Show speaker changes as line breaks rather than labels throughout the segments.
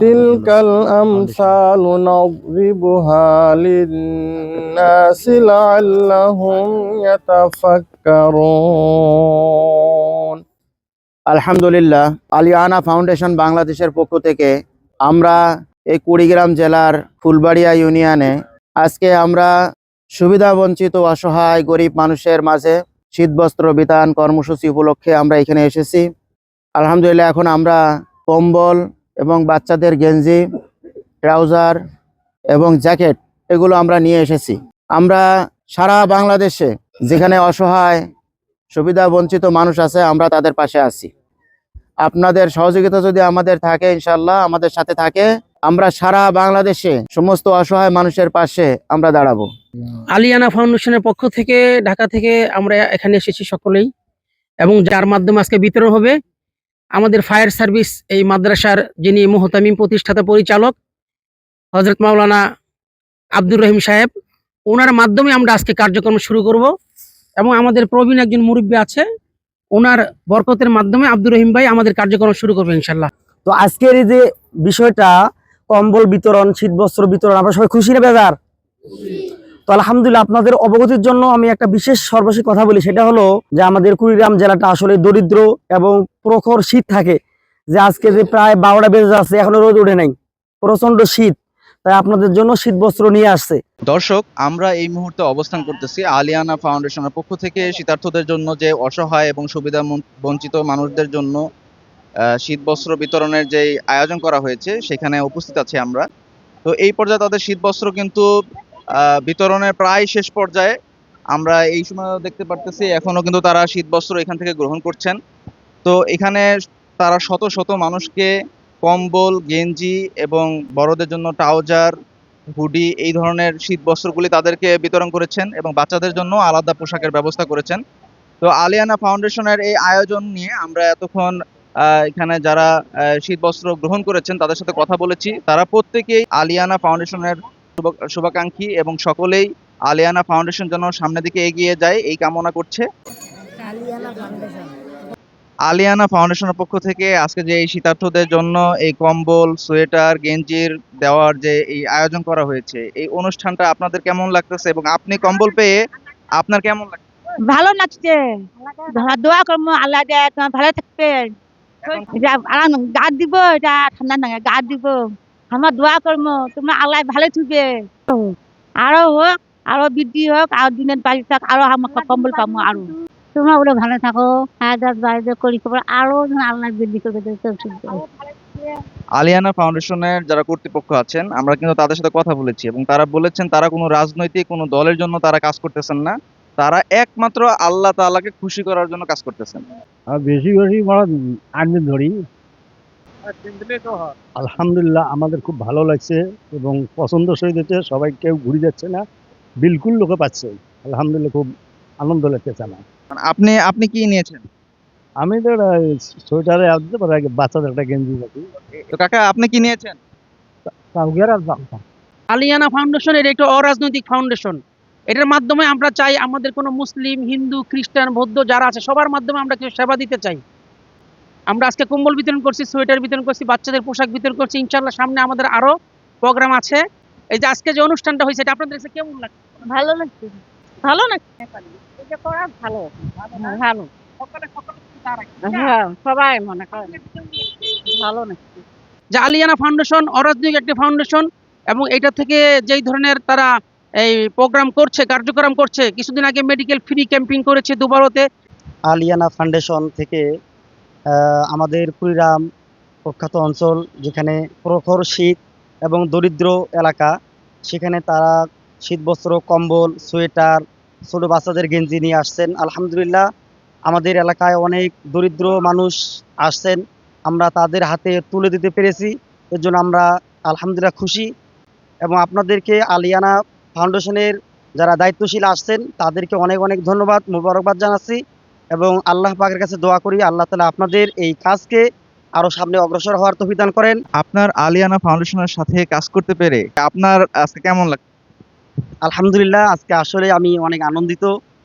তিলকাল আমসাল
আলহামদুলিল্লাহ, আলিয়ানা ফাউন্ডেশন বাংলাদেশের পক্ষ থেকে আমরা এই কুড়িগ্রাম জেলার ফুলবাড়িয়া ইউনিয়নে আজকে আমরা সুবিধাবঞ্চিত অসহায় গরিব মানুষের মাঝে শীত বস্ত্র বিতান কর্মসূচি উপলক্ষে আমরা এখানে এসেছি। আলহামদুলিল্লাহ, এখন আমরা কম্বল এবং বাচ্চাদের গেঞ্জি, ট্রাউজার এবং জ্যাকেট এগুলো আমরা নিয়ে এসেছি। আমরা সারা বাংলাদেশে যেখানে অসহায়, সুবিধা বঞ্চিত মানুষ আছে, আমরা তাদের পাশে আছি। আপনাদের সহযোগিতা যদি আমাদের থাকে ইনশাল্লাহ আমাদের সাথে থাকে। আমরা সারা বাংলাদেশে সমস্ত অসহায় মানুষের পাশে আমরা দাঁড়াবো।
আলিয়ানা ফাউন্ডেশনের পক্ষ থেকে, ঢাকা থেকে আমরা এখানে এসেছি সকলেই। এবং যার মাধ্যমে আজকে বিতরণ হবে আমাদের ফায়ার সার্ভিস এই মাদ্রাসার যিনি মোহতামিম প্রতিষ্ঠাতা পরিচালক হজরত মাওলানা আব্দুর রহিম সাহেব, ওনার মাধ্যমে আমরা আজকে কার্যক্রম শুরু করব এবং আমাদের প্রবীণ একজন মুরব্বী আছে, ওনার বরকতের মাধ্যমে আব্দুর রহিম ভাই আমাদের কার্যক্রম শুরু করবে ইনশাল্লাহ
তো আজকের এই যে বিষয়টা, কম্বল বিতরণ শীত বস্ত্র বিতরণ আমরা সবাই খুশি না বেজার? তো আলহামদুলিল্লাহ আপনাদের অবগতির জন্য আমি একটা বিশেষ সর্বশেষ কথা বলি সেটা হলো যে আমাদের কুড়িগ্রাম জেলাটা আসলে দরিদ্র এবং প্রখর শীত থাকে যে আজকে যে প্রায় বারোটা বেজে যাচ্ছে এখনও রোদ উঠে নাই প্রচণ্ড শীত তাই আপনাদের জন্য শীত বস্ত্র নিয়ে আসছে।
দর্শক আমরা এই মুহূর্তে অবস্থান করতেছি আলিয়ানা ফাউন্ডেশনের পক্ষ থেকে শীতার্থদের জন্য যে অসহায় এবং সুবিধা বঞ্চিত মানুষদের জন্য আহ, শীতবস্ত্র বিতরণের যে আয়োজন করা হয়েছে সেখানে উপস্থিত আছি আমরা। তো এই পর্যায়ে তাদের শীতবস্ত্র কিন্তু আহ, বিতরণের প্রায় শেষ পর্যায়ে আমরা এই সময় দেখতে পারতেছি, এখনও কিন্তু তারা শীতবস্ত্র এখান থেকে গ্রহণ করছেন। তো এখানে তারা শত শত মানুষকে কম্বল, গেঞ্জি এবং বড়দের জন্য ট্রাউজার, হুডি এই ধরনের শীত বস্ত্রগুলি তাদেরকে বিতরণ করেছেন এবং বাচ্চাদের জন্য আলাদা পোশাকের ব্যবস্থা করেছেন। তো আলিয়ানা ফাউন্ডেশনের এই আয়োজন নিয়ে আমরা এতক্ষণ এখানে যারা শীত বস্ত্র গ্রহণ করেছেন তাদের সাথে কথা বলেছি। তারা প্রত্যেকেই আলিয়ানা ফাউন্ডেশনের শুভাকাঙ্ক্ষী এবং সকলেই আলিয়ানা ফাউন্ডেশন যেন সামনের দিকে এগিয়ে যায় এই কামনা করছে। আলিয়ানা ফাউন্ডেশনের পক্ষ থেকে আজকে যে এই শীতার্থদের জন্য এই কম্বল সোয়েটার গেঞ্জির দেওয়ার যে এই আয়োজন করা হয়েছে এই অনুষ্ঠানটা আপনাদের কেমন লাগতেছে এবং আপনি কম্বল পেয়ে আপনার কেমন লাগছে?
ভালো লাগছে। দোয়া করব আল্লাহ যে তোমার ভালো থাকবে গা দিব এটা ঠান্ডা না গা দিব। আমার দোয়া করব তোমার আল্লাহ ভালো থাকবে। আরও হোক আরও বৃদ্ধি হোক আর দিনের বাড়ি থাক আরও আমার কম্বল পাবো আরও। তোমরা ওরা ভালো থাকো হাজার বাইরে করি খবর আরও আল্লাহ বৃদ্ধি করে দেয়
আলিয়ানা ফাউন্ডেশনের যারা কর্তৃপক্ষ আছেন আমরা কিন্তু তাদের সাথে কথা বলেছি এবং তারা বলেছেন তারা কোনো রাজনৈতিক কোনো দলের জন্য তারা কাজ করতেছেন না। তারা একমাত্র আল্লাহ তাআলাকে খুশি করার জন্য কাজ করতেছেন।
আর বেশি বেশি বড় আনন্দ ধরি। আলহামদুলিল্লাহ আমাদের খুব ভালো লাগছে এবং পছন্দ সহিত হচ্ছে সবাই কেউ ঘুরে যাচ্ছে না বিলকুল লোকে পাচ্ছে। আলহামদুলিল্লাহ খুব আনন্দ লাগতেছে আমার।
মানে আপনি আপনি কি নিয়েছেন?
আমি তো সোয়েটারে আসতে পারি বাচ্চাদের একটা গেঞ্জি নাকি
তো কাকা আপনি কি নিয়েছেন?
কাউকে আর জানতাম
আলিয়ানা ফাউন্ডেশন এটা একটা অরাজনৈতিক ফাউন্ডেশন এটার মাধ্যমে আমরা চাই আমাদের কোনো মুসলিম হিন্দু খ্রিস্টান বৌদ্ধ যারা আছে সবার মাধ্যমে আমরা কিছু সেবা দিতে চাই। আমরা আজকে কম্বল বিতরণ করছি সোয়েটার বিতরণ করছি বাচ্চাদের পোশাক বিতরণ করছি। ইনশাল্লাহ সামনে আমাদের আরও প্রোগ্রাম আছে। এই যে আজকে যে অনুষ্ঠানটা হয়েছে এটা আপনাদের কাছে কেমন লাগছে?
ভালো লাগছে। ভালো লাগছে এটা করা ভালো। ভালো হ্যাঁ সবাই মনে করে। ভালো লাগছে
যে আলিয়ানা ফাউন্ডেশন অরাজনৈতিক একটি ফাউন্ডেশন এবং এটা থেকে যেই ধরনের তারা এই প্রোগ্রাম করছে কার্যক্রম করছে কিছুদিন আগে মেডিকেল ফ্রি ক্যাম্পিং করেছে দুবারতে।
আলিয়ানা ফাউন্ডেশন থেকে আমাদের কুড়িগ্রাম প্রখ্যাত অঞ্চল যেখানে প্রখর শীত এবং দরিদ্র এলাকা। সেখানে তারা শীতবস্ত্র কম্বল, সোয়েটার, ছোট বাচ্চাদের গেঞ্জি নিয়ে আসছেন। আলহামদুলিল্লাহ, আমাদের এলাকায় অনেক দরিদ্র মানুষ আসছেন। আমরা তাদের হাতে তুলে দিতে পেরেছি। এর জন্য আমরা আলহামদুলিল্লাহ খুশি। এবং আপনাদেরকে আলিয়ানা ফাউন্ডেশনের যারা দায়িত্বশীল আসছেন, তাদেরকে অনেক অনেক ধন্যবাদ, মোবারকবাদ জানাচ্ছি। এবং আল্লাহ পাকের কাছে দোয়া করি আল্লাহ তালা আপনাদের এই কাজকে আরও সামনে অগ্রসর হওয়ার তৌফিক করেন।
আপনার আলিয়ানা ফাউন্ডেশনের সাথে কাজ করতে পেরে আপনার আজকে কেমন লাগছে
আলহামদুলিল্লাহ আজকে আসলে আমি অনেক আনন্দিত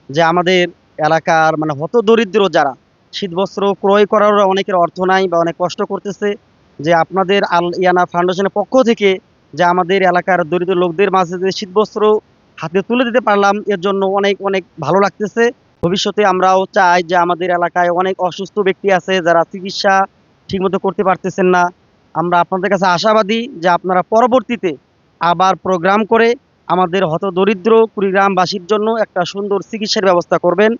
যে আমাদের এলাকার মানে হত দরিদ্র যারা শীতবস্ত্র ক্রয় করার অনেকের অর্থ নাই বা অনেক কষ্ট করতেছে যে আপনাদের আল ইয়ানা ফাউন্ডেশনের পক্ষ থেকে যে আমাদের এলাকার দরিদ্র লোকদের মাঝে যে শীতবস্ত্র হাতে তুলে দিতে পারলাম এর জন্য অনেক অনেক ভালো লাগতেছে। ভবিষ্যতে আমরাও চাই যে আমাদের এলাকায় অনেক অসুস্থ ব্যক্তি আছে যারা চিকিৎসা ঠিকমতো করতে পারতেছেন না। আমরা আপনাদের কাছে আশাবাদী যে আপনারা পরবর্তীতে আবার প্রোগ্রাম করে আমাদের হত দরিদ্র কুড়িগ্রামবাসীর জন্য একটা সুন্দর চিকিৎসার ব্যবস্থা করবেন।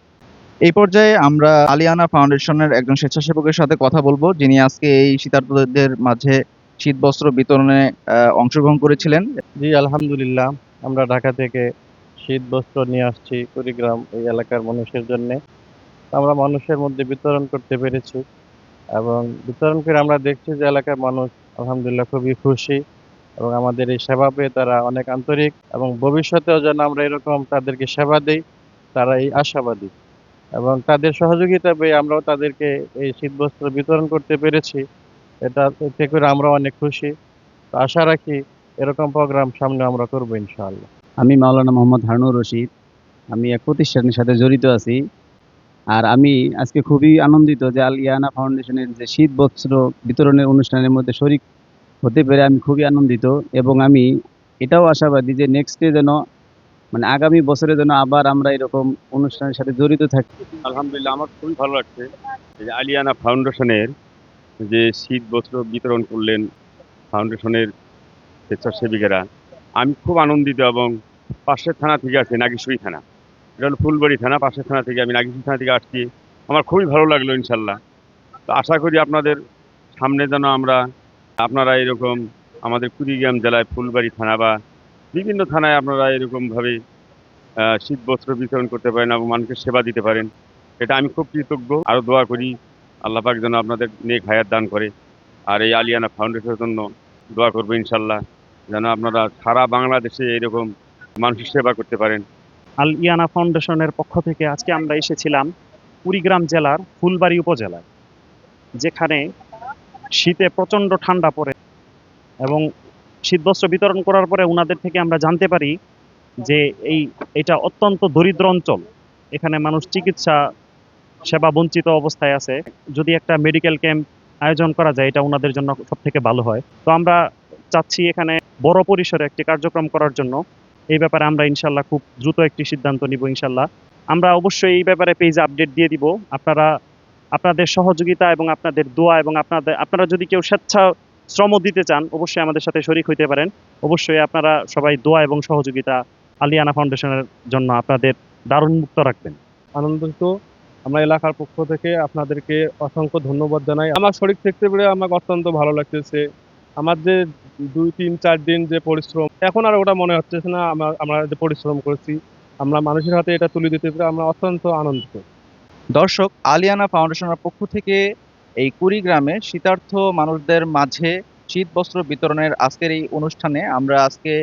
এই পর্যায়ে আমরা আলিয়ানা ফাউন্ডেশনের একজন স্বেচ্ছাসেবকের সাথে কথা বলব যিনি আজকে এই শীতার্তদের মাঝে শীত বস্ত্র বিতরণে অংশগ্রহণ করেছিলেন।
জি আলহামদুলিল্লাহ। আমরা ঢাকা থেকে শীত বস্ত্র নিয়ে আসছি কুড়িগ্রাম এই এলাকার মানুষের জন্য। আমরা মানুষের মধ্যে বিতরণ করতে পেরেছি এবং বিতরণ করে আমরা দেখছি যে এলাকার মানুষ আলহামদুলিল্লাহ খুবই খুশি এবং আমাদের এই সেবা পেয়ে তারা অনেক আন্তরিক এবং ভবিষ্যতেও যেন আমরা এরকম তাদেরকে সেবা দিই তারা এই আশাবাদী এবং তাদের সহযোগিতা পেয়ে আমরাও তাদেরকে এই শীতবস্ত্র বিতরণ করতে পেরেছি। এটা এতে করে আমরা অনেক খুশি। আশা রাখি এরকম প্রোগ্রাম সামনে আমরা করব ইনশাআল্লাহ।
আমি মাওলানা মোহাম্মদ হারুনুর রশিদ। আমি এক প্রতিষ্ঠানের সাথে জড়িত আছি। আর আমি আজকে খুবই আনন্দিত যে আল ইয়ানা ফাউন্ডেশনের যে শীত বস্ত্র বিতরণের অনুষ্ঠানের মধ্যে শরিক হতে পেরে আমি খুবই আনন্দিত এবং আমি এটাও আশাবাদী যে নেক্সটে যেন মানে আগামী বছরে যেন আবার আমরা এরকম অনুষ্ঠানের সাথে জড়িত থাকি।
আলহামদুলিল্লাহ, আমার খুবই ভালো লাগছে যে আলিয়ানা ফাউন্ডেশনের যে শীত বস্ত্র বিতরণ করলেন ফাউন্ডেশনের স্বেচ্ছাসেবিকারা আমি খুব আনন্দিত এবং পাশের থানা থেকে আসছি নাগেশ্বরী থানা। এটা হলো ফুলবাড়ি থানা, পাশের থানা থেকে আমি নাগেশ্বরী থানা থেকে আসছি। আমার খুবই ভালো লাগল ইনশাল্লাহ। তো আশা করি আপনাদের সামনে যেন আমরা, আপনারা এরকম আমাদের কুড়িগ্রাম জেলায় ফুলবাড়ি থানা বা বিভিন্ন থানায় আপনারা এরকমভাবে শীত বস্ত্র বিতরণ করতে পারেন এবং মানুষের সেবা দিতে পারেন, এটা আমি খুব কৃতজ্ঞ। আরও দোয়া করি, আল্লাহ পাক যেন আপনাদের নেক হায়াত দান করে। আর এই আলিয়ানা ফাউন্ডেশনের জন্য দোয়া করব ইনশাল্লাহ। যেন আপনারা সারা বাংলাদেশে এরকম মানুষের সেবা করতে পারেন।
আল ইয়ানা ফাউন্ডেশনের পক্ষ থেকে আজকে আমরা এসেছিলাম কুড়িগ্রাম জেলার ফুলবাড়ি উপজেলায়, যেখানে শীতে প্রচণ্ড ঠান্ডা পড়ে এবং শীতবস্ত্র বিতরণ করার পরে ওনাদের থেকে আমরা জানতে পারি যে এই, এটা অত্যন্ত দরিদ্র অঞ্চল। এখানে মানুষ চিকিৎসা, সেবা বঞ্চিত অবস্থায় আছে। যদি একটা মেডিকেল ক্যাম্প আয়োজন করা যায়, এটা ওনাদের জন্য সব থেকে ভালো হয়। তো আমরা চাচ্ছি এখানে বড় পরিসরে একটি কার্যক্রম করার জন্য এই ব্যাপারে আমরা ইনশাল্লাহ খুব দ্রুত একটি সিদ্ধান্ত নিব ইনশাল্লাহ। আমরা অবশ্যই এই ব্যাপারে পেজে আপডেট দিয়ে দিব। আপনারা, আপনাদের সহযোগিতা এবং আপনাদের দোয়া এবং আপনাদের, আপনারা যদি কেউ স্বেচ্ছা শ্রম দিতে চান, অবশ্যই আমাদের সাথে শরিক হইতে পারেন। অবশ্যই আপনারা সবাই দোয়া এবং সহযোগিতা আলিয়ানা ফাউন্ডেশনের জন্য আপনাদের দারুণ মুক্ত রাখবেন।
আনন্দিত। আমরা এলাকার পক্ষ থেকে আপনাদেরকে অসংখ্য ধন্যবাদ জানাই। আমার শরীর থাকতে পেরে আমাকে অত্যন্ত ভালো লাগতেছে। আমার যে দুই, তিন, চার দিন যে পরিশ্রম, এখন আর ওটা মনে হচ্ছে না আমরা যে পরিশ্রম করেছি, আমরা মানুষের হাতে এটা তুলে দিতে পেরে আমরা অত্যন্ত আনন্দিত।
দর্শক, আলিয়ানা ফাউন্ডেশনের পক্ষ থেকে এই কুড়িগ্রামে শীতার্থ মানুষদের মাঝে শীত বস্ত্র বিতরণের আজকের এই অনুষ্ঠানে আমরা আজকে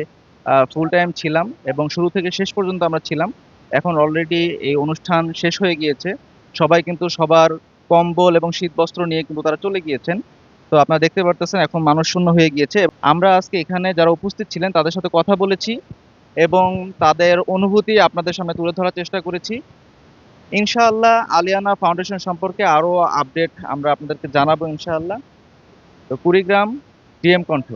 ফুল টাইম ছিলাম এবং শুরু থেকে শেষ পর্যন্ত আমরা ছিলাম। এখন অলরেডি এই অনুষ্ঠান শেষ হয়ে গিয়েছে। সবাই কিন্তু সবার কম্বল এবং শীত বস্ত্র নিয়ে কিন্তু তারা চলে গিয়েছেন। তো আপনারা দেখতে পারতেছেন এখন মানুষ শূন্য হয়ে গিয়েছে। আমরা আজকে এখানে যারা উপস্থিত ছিলেন, তাদের সাথে কথা বলেছি এবং তাদের অনুভূতি আপনাদের সামনে তুলে ধরার চেষ্টা করেছি। ইনশাআল্লাহ আলিয়ানা ফাউন্ডেশন সম্পর্কে আরও আপডেট আমরা আপনাদেরকে জানাব ইনশাআল্লাহ। তো কুড়িগ্রাম ডিএম কণ্ঠ।